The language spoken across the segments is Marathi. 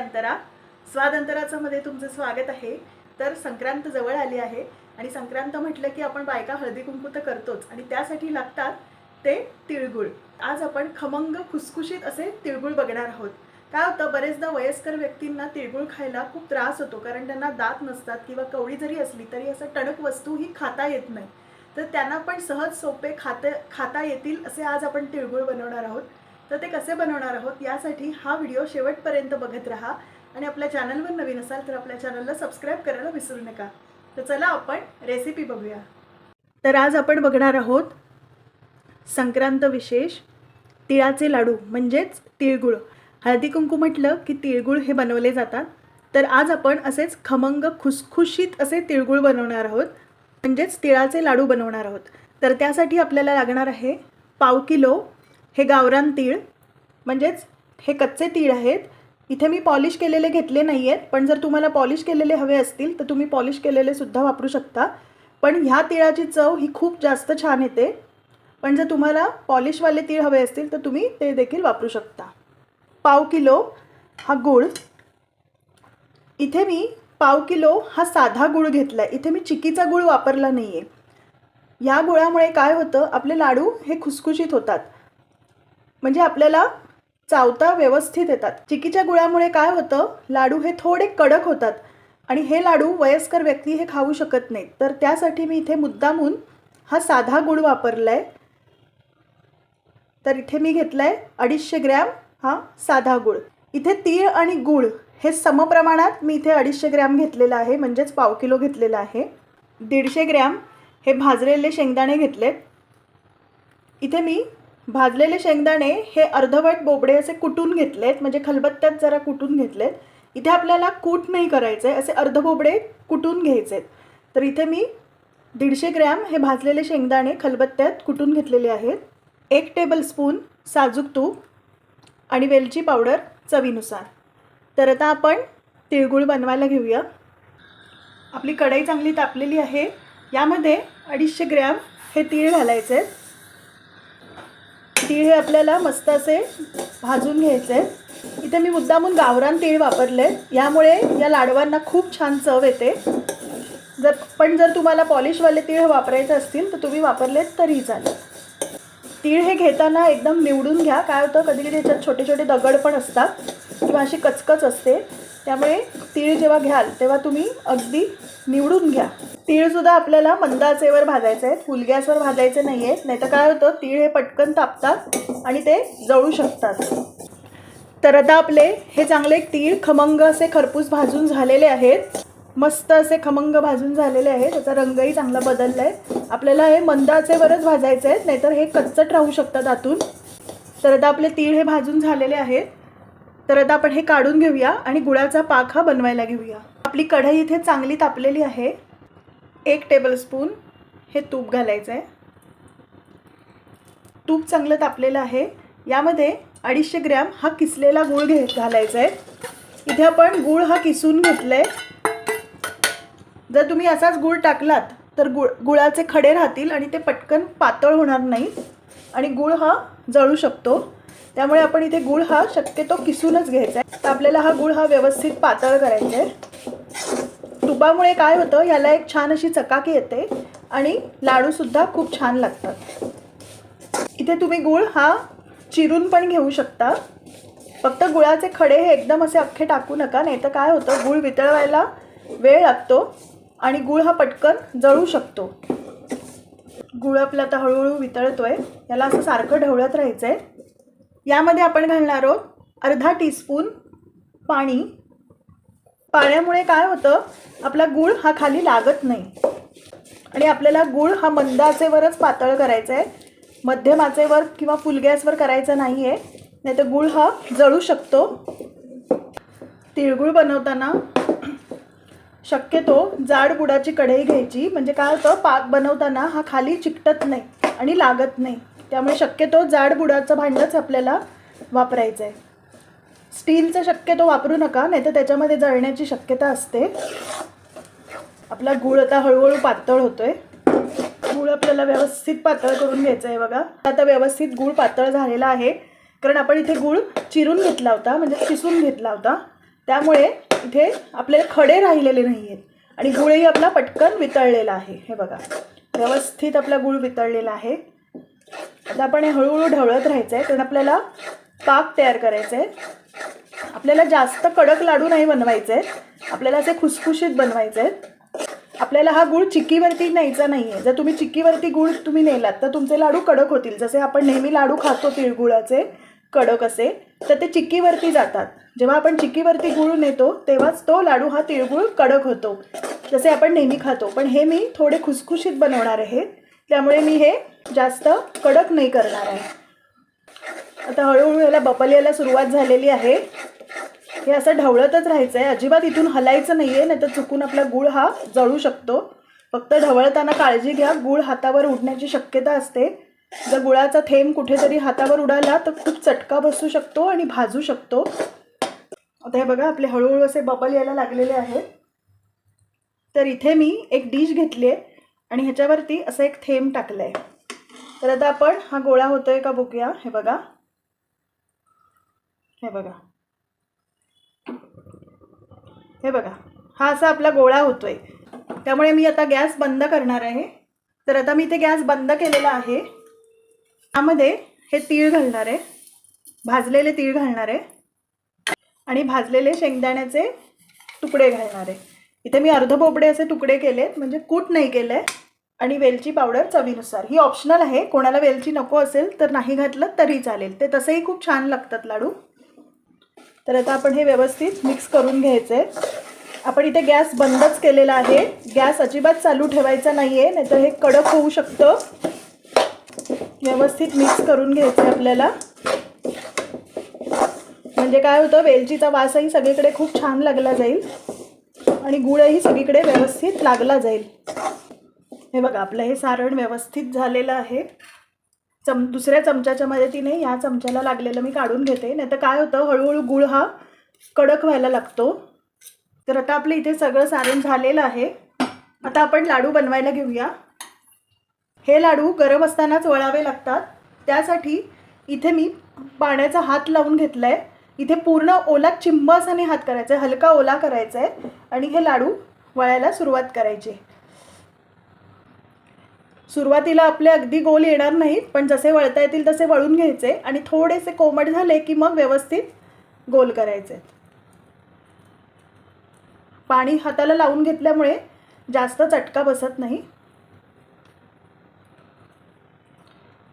अंतरा स्वादंतराचं मध्ये तुमचं स्वागत आहे. तर संक्रांत जवळ आली आहे आणि संक्रांत म्हटलं की आपण बायका हळदी कुंकू तर करतोच आणि त्यासाठी लागतात ते तिळगुळ. आज आपण खमंग खुसखुशीत असे तिळगुळ बघणार आहोत. काय होतं बरेचदा वयस्कर व्यक्तींना तिळगुळ खायला खूप त्रास होतो कारण त्यांना दात नसतात किंवा कवडी जरी असली तरी असं टणक वस्तू ही खाता येत नाही. तर त्यांना पण सहज सोपे खाते खाता येतील असे आज आपण तिळगुळ बनवणार आहोत. तर ते कसे बनवणार आहोत यासाठी हा व्हिडिओ शेवटपर्यंत बघत राहा. आणि आपल्या चॅनलवर नवीन असाल तर आपल्या चॅनलला सबस्क्राईब करायला विसरू नका. तर चला आपण रेसिपी बघूया. तर आज आपण बघणार आहोत संक्रांत विशेष तिळाचे लाडू म्हणजेच तिळगुळ. हळदी कुंकू म्हटलं की तिळगुळ हे बनवले जातात. तर आज आपण असेच खमंग खुसखुशीत असे तिळगुळ बनवणार आहोत. म्हणजेच तिळाचे लाडू बनवणार आहोत. तर त्यासाठी आपल्याला लागणार आहे पाव किलो हे गावरान तीळ म्हणजेच हे कच्चे तीळ आहेत. इथे मी पॉलिश केलेले घेतले नाही आहेत पण जर तुम्हाला पॉलिश केलेले हवे असतील तर तुम्ही पॉलिश केलेले सुद्धा वापरू शकता. पण ह्या तिळाची चव ही खूप जास्त छान येते. पण जर तुम्हाला पॉलिशवाले तीळ हवे असतील तर तुम्ही ते देखील वापरू शकता. पाव किलो हा गूळ. इथे मी पाव किलो हा साधा गूळ घेतला आहे इथे मी चिकीचा गूळ वापरला नाही आहे ह्या गुळामुळे काय होतं आपले लाडू हे खुसखुशीत होतात. म्हणजे आपल्याला चावता व्यवस्थित येतात. चिकीच्या गुळामुळे काय होतं? लाडू हे थोडे कडक होतात. आणि हे लाडू वयस्कर व्यक्ती हे खाऊ शकत नाहीत. तर त्यासाठी मी इथे मुद्दामून हा साधा गुळ वापरला आहे तर इथे मी घेतला आहे अडीचशे ग्रॅम हा साधा गुळ. इथे तीळ आणि गूळ हे समप्रमाणात मी इथे अडीचशे ग्रॅम घेतलेलं आहे. म्हणजेच पाव किलो घेतलेलं आहे. दीडशे ग्रॅम हे भाजलेले शेंगदाणे घेतलेत. इथे मी भाजलेले शेंगदाणे हे अर्धवट बोबडे असे कुटून घेतलेत म्हणजे खलबत्त्यात जरा कुटून घेतलेत. इथे आपल्याला कूट नाही करायचं आहे असे अर्धबोबडे कुटून घ्यायचे आहेत तर इथे मी दीडशे ग्रॅम हे भाजलेले शेंगदाणे खलबत्त्यात कुटून घेतलेले आहेत. एक टेबलस्पून साजूक तूप आणि वेलची पावडर चवीनुसार. तर आता आपण तिळगुळ बनवायला घेऊया. आपली कढई चांगली तापलेली आहे. यामध्ये अडीचशे ग्रॅम हे तीळ घालायचे आहेत तीळ हे आपल्याला मस्त असे भाजून घ्यायचे. इथे मी मुद्दामून गावरान तीळ वापरले. यामुळे या लाडवांना खूप छान चव येते. जर पण जर तुम्हाला पॉलिशवाले तीळ वापरायचे असतील तर तुम्ही वापरलेत तरीही चालेल. तीळ हे घेताना एकदम निवडून घ्या. काय होतं कधी कधी त्याच्यात छोटे छोटे दगड पण असतात किंवा अशी कचकच असते. त्यामुळे तीळ जेव्हा घ्याल तेव्हा तुम्ही अगदी निवडून घ्या. तीळसुद्धा आपल्याला मंद आचेवर भाजायचे आहेत फुल गॅसवर भाजायचे नाही आहेत नाही तर काय होतं तीळ हे पटकन तापतात आणि ते जळू शकतात. तर आता आपले हे चांगले तीळ खमंग असे खरपूस भाजून झालेले आहेत. मस्त असे खमंग भाजून झालेले आहेत. त्याचा रंगही चांगला बदलला आहे आपल्याला हे मंदाचेवरच भाजायचे आहेत नाहीतर हे कच्चट राहू शकतात आतून. तर आता आपले तीळ हे भाजून झालेले आहेत. तर आता आपण हे काढून घेऊया आणि गुळाचा पाक हा बनवायला घेऊया. आपली कढई इथे चांगली तापलेली आहे. एक टेबलस्पून हे तूप घालायचं आहे तूप चांगलं तापलेलं आहे. यामध्ये अडीचशे ग्रॅम हा किसलेला गूळ घे घालायचा आहे इथे आपण गूळ हा किसून घेतला आहे जर तुम्ही असाच गूळ टाकलात तर गुळ गुळाचे खडे राहतील आणि ते पटकन पातळ होणार नाही. आणि गूळ हा जळू शकतो. त्यामुळे आपण इथे गूळ हा शक्यतो किसूनच घ्यायचा आहे. तर आपल्याला हा गूळ हा व्यवस्थित पातळ करायचा आहे. तुपामुळे काय होतं याला एक छान अशी चकाकी येते आणि लाडूसुद्धा खूप छान लागतात. इथे तुम्ही गूळ हा चिरून पण घेऊ शकता. फक्त गुळाचे खडे हे एकदम असे अख्खे टाकू नका नाही तर काय होतं गूळ वितळवायला वेळ लागतो आणि गूळ हा पटकन जळू शकतो. गूळ आपला आता हळूहळू वितळतोय. याला असं सारखं ढवळत राहायचं आहे यामध्ये आपण घालणार आहोत अर्धा टीस्पून पाणी. पाण्यामुळे काय होतं? आपला गूळ हा खाली लागत नाही. आणि आपल्याला गूळ हा मंद आचेवरच पातळ करायचा आहे. मध्यम आचेवर किंवा फुल गॅसवर करायचा नाही आहे नाही तर गूळ हा जळू शकतो. तिळगुळ बनवताना शक्यतो जाड बुडाची कढई घ्यायची. म्हणजे काय होतं? पाक बनवताना हा खाली चिकटत नाही आणि लागत नाही. त्यामुळे शक्यतो जाड बुडाचं भांडंच आपल्याला वापरायचं आहे स्टीलचं शक्यतो वापरू नका नाही तर त्याच्यामध्ये जळण्याची शक्यता असते. आपला गूळ आता हळूहळू पातळ होतो आहे गूळ आपल्याला व्यवस्थित पातळ करून घ्यायचं आहे बघा. आता व्यवस्थित गूळ पातळ झालेला आहे. कारण आपण इथे गूळ चिरून घेतला होता म्हणजे किसून घेतला होता. त्यामुळे इथे आपले खडे राहिलेले नाही आहेत आणि गुळही आपला पटकन वितळलेला आहे. हे बघा. व्यवस्थित आपला गुळ वितळलेला आहे. आता आपण हे हळूहळू ढवळत राहायचं आहे कारण आपल्याला पाक तयार करायचं आहे आपल्याला जास्त कडक लाडू नाही बनवायचे. आहेत आपल्याला असे खुसखुशीत बनवायचे. आहेत आपल्याला हा गुळ चिक्कीवरती न्यायचा नाही आहे जर तुम्ही चिक्कीवरती गुळ तुम्ही नेलात तर तुमचे लाडू कडक होतील. जसे आपण नेहमी लाडू खातो तिळगुळाचे कडक असे तर ते चिक्कीवरती जातात. जेव्हा आपण चिक्कीवरती गुळ नेतो तेव्हाच तो लाडू हा तिळगुळ कडक होतो. जसे आपण नेहमी खातो. पण हे मी थोडे खुसखुशीत बनवणार आहे. त्यामुळे मी हे जास्त कडक नाही करणार आहे. आता हळूहळू याला बपल यायला सुरुवात झालेली आहे. हे असं ढवळतच राहायचं आहे. अजिबात इथून हलायचं नाही आहे नाही तर चुकून आपला गूळ हा जळू शकतो. फक्त ढवळताना काळजी घ्या. गूळ हातावर उडण्याची शक्यता असते. जर गुळाचा थेंब कुठेतरी हातावर उडाला तर खूप चटका बसू शकतो आणि भाजू शकतो. आता हे बघा आपले हळूहळू असे बबल यायला लागलेले आहेत तर इथे मी एक डिश घेतली आहे आणि ह्याच्यावरती असं एक थेंब टाकलं आहे तर आता आपण हा गोळा होतो आहे का बघूया हे बघा. हे बघा. हे बघा. हा असा आपला गोळा होतो आहे त्यामुळे मी आता गॅस बंद करणार आहे. तर आता मी इथे गॅस बंद केलेला आहे. त्यामध्ये हे तीळ घालणार आहे. भाजलेले तीळ घालणार आहे. आणि भाजलेले शेंगदाण्याचे तुकडे घालणार आहे. इथे मी अर्ध पोपडे असे तुकडे केलेत म्हणजे कूट नाही केलं आहे आणि वेलची पावडर चवीनुसार. ही ऑप्शनल आहे. कोणाला वेलची नको असेल तर नाही घातलं तरी चालेल. ते तसेही खूप छान लागतात लाडू. तर आता आपण हे व्यवस्थित मिक्स करून घ्यायचं. आहे आपण इथे गॅस बंदच केलेला आहे. गॅस अजिबात चालू ठेवायचा नाही आहे नाहीतर हे कडक होऊ शकतं. व्यवस्थित मिक्स करून घ्यायचं आहे आपल्याला. म्हणजे काय होतं वेलचीचा वासही सगळीकडे खूप छान लागला जाईल आणि गुळही सगळीकडे व्यवस्थित लागला जाईल. हे बघा आपलं हे सारण व्यवस्थित झालेलं आहे. चम दुसऱ्या चमच्याच्या मदतीने या चमच्याला लागलेलं मी काढून घेते. नाही तर काय होतं हळूहळू गुळ हा कडक व्हायला लागतो. तर आता आपलं इथे सगळं सारण झालेलं आहे. आता आपण लाडू बनवायला घेऊया. हे लाडू गरम असतानाच वळावे लागतात. त्यासाठी इथे मी पाण्याचा हात लावून घेतला आहे इथे पूर्ण ओला चिंबसाने हात करायचा आहे हलका ओला करायचा आहे आणि हे लाडू वळायला सुरुवात करायची. सुरुवातीला आपले अगदी गोल येणार नाहीत पण जसे वळता येतील तसे वळून घ्यायचे आणि थोडेसे कोमट झाले की मग व्यवस्थित गोल करायचे. पाणी हाताला लावून घेतल्यामुळे जास्त चटका बसत नाही.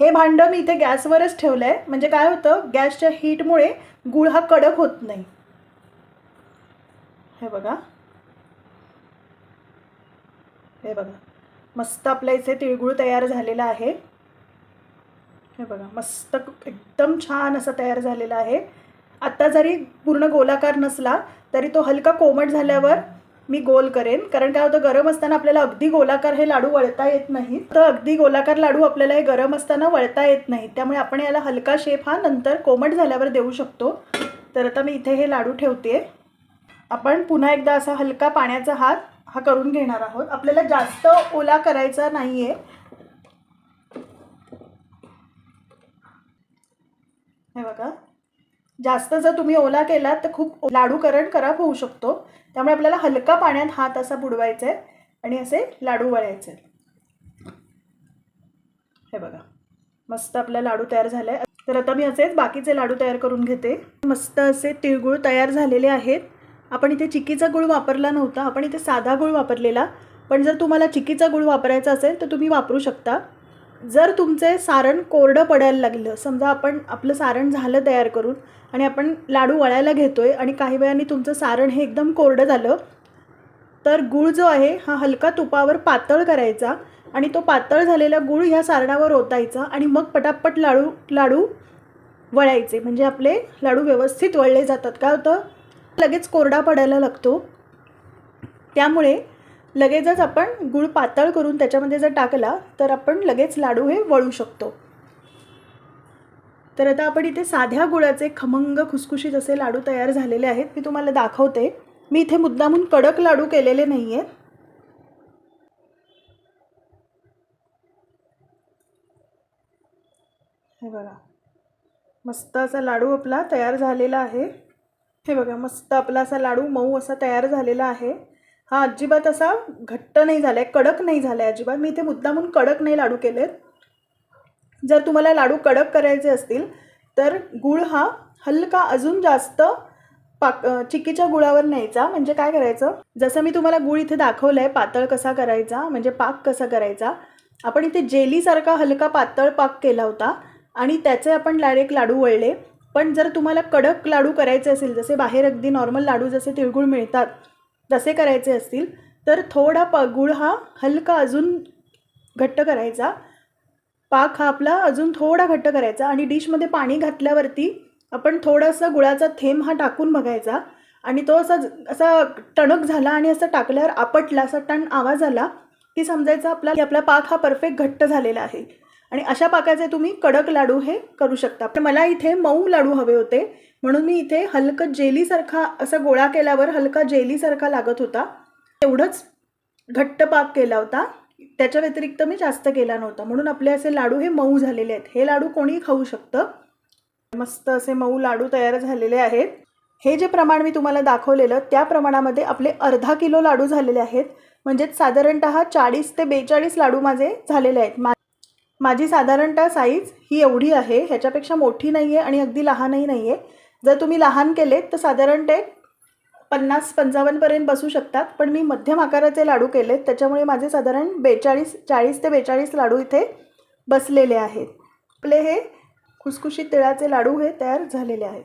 हे भांडं मी इथे गॅसवरच ठेवलं आहे म्हणजे काय होतं गॅसच्या हीटमुळे गुळ हा कडक होत नाही. हे बघा. हे बघा. मस्त आपल्या इथे तिळगुळ तयार झालेला आहे. हे बघा मस्त एकदम छान असा तयार झालेला आहे. आत्ता जरी पूर्ण गोलाकार नसला तरी तो हलका कोमट झाल्यावर मी गोल करेन. कारण काय होतं गरम असताना आपल्याला अगदी गोलाकार हे लाडू वळता येत नाही. तर अगदी गोलाकार लाडू आपल्याला हे गरम असताना वळता येत नाही. त्यामुळे आपण याला हलका शेप हा नंतर कोमट झाल्यावर देऊ शकतो. तर आता मी इथे हे लाडू ठेवते आपण पुन्हा एकदा असा हलका पाण्याचा हात हा करून घेणार आहोत. आपल्याला जास्त ओला करायचा नाही आहे हे बघा. जास्त जर तुम्ही ओला केलात तर खूप लाडूकरण खराब होऊ शकतो. त्यामुळे आपल्याला हलका पाण्यात हात असा बुडवायचा आहे आणि असे लाडू वळायचे हे बघा. मस्त आपला लाडू तयार झाला आहे तर आता मी असेच बाकीचे लाडू तयार करून घेते. मस्त असे तिळगुळ तयार झालेले आहेत. आपण इथे चिकीचा गुळ वापरला नव्हता आपण इथे साधा गुळ वापरलेला. पण जर तुम्हाला चिक्कीचा गुळ वापरायचा असेल तर तुम्ही वापरू शकता. जर तुमचे सारण कोरडं पडायला लागलं समजा आपण आपलं सारण झालं तयार करून आणि आपण लाडू वळायला घेतो आहे आणि काही वेळाने तुमचं सारण हे एकदम कोरडं झालं तर गूळ जो आहे हा हलका तुपावर पातळ करायचा आणि तो पातळ झालेला गूळ ह्या सारणावर ओतायचा आणि मग पटापट लाडू लाडू वळायचे. म्हणजे आपले लाडू व्यवस्थित वळले जातात. काय होतं? लगेच कोरडा पडायला लागतो. त्यामुळे लगेचच आपण गूळ पातळ करून त्याच्यामध्ये जर टाकला तर आपण लगेच लाडू हे वळू शकतो. तर आता आपण इथे साध्या गुळाचे खमंग खुसखुशीत असे लाडू तयार झालेले आहेत. मी तुम्हाला दाखवते. मी इथे मुद्दामून कडक लाडू केलेले नाही आहेत हे बघा. मस्त असा लाडू आपला तयार झालेला आहे. हे बघा मस्त आपला असा लाडू मऊ असा तयार झालेला आहे. हा अजिबात असा घट्ट नाही झाला आहे कडक नाही झाला आहे अजिबात. मी इथे मुद्दामून कडक नाही लाडू केलेत. जर तुम्हाला लाडू कडक करायचे असतील तर गुळ हा हलका अजून जास्त पाक चिक्कीच्या गुळावर न्यायचा. म्हणजे काय करायचं? जसं मी तुम्हाला गुळ इथे दाखवलं आहे पातळ कसा करायचा म्हणजे पाक कसा करायचा आपण इथे जेलीसारखा हलका पातळ पाक केला होता. आणि त्याचे आपण डायरेक्ट लाडू वळले. पण जर तुम्हाला कडक लाडू करायचे असेल जसे बाहेर अगदी नॉर्मल लाडू जसे तिळगुळ मिळतात तसे करायचे असतील तर थोडा प गुळ हा हलका अजून घट्ट करायचा. पाक हा आपला अजून थोडा घट्ट करायचा आणि डिशमध्ये पाणी घातल्यावरती आपण थोडासा गुळाचा थेंब हा टाकून बघायचा आणि तो असा असा टणक झाला आणि असं टाकल्यावर आपटला असा टण आवाज आला की समजायचं आपला की आपला पाक हा परफेक्ट घट्ट झालेला आहे. आणि अशा पाकाचे तुम्ही कडक लाडू हे करू शकता. पण मला इथे मऊ लाडू हवे होते. म्हणून मी इथे हलकं जेलीसारखा असा गोळा केल्यावर हलका जेलीसारखा लागत होता. तेवढंच घट्ट पाक केला होता. त्याच्या व्यतिरिक्त मी जास्त केला नव्हता. म्हणून आपले असे लाडू हे मऊ झालेले आहेत. हे लाडू कोणीही खाऊ शकतं. मस्त असे मऊ लाडू तयार झालेले आहेत. हे जे प्रमाण मी तुम्हाला दाखवलेलं त्या प्रमाणामध्ये आपले अर्धा किलो लाडू झालेले आहेत. म्हणजेच साधारणतः चाळीस ते बेचाळीस लाडू माझे झालेले आहेत. मा माझी साधारणतः साईज ही एवढी आहे ह्याच्यापेक्षा मोठी नाही आहे आणि अगदी लहानही नाही आहे जर तुम्ही लहान केलेत तर साधारणतः ते पन्नास पंचावन्नपर्यंत बसू शकतात. पण मी मध्यम आकाराचे लाडू केलेत त्याच्यामुळे माझे साधारण बेचाळीस चाळीस ते बेचाळीस लाडू इथे बसलेले आहेत. आपले हे खुसखुशीत तिळाचे लाडू हे तयार झालेले आहेत.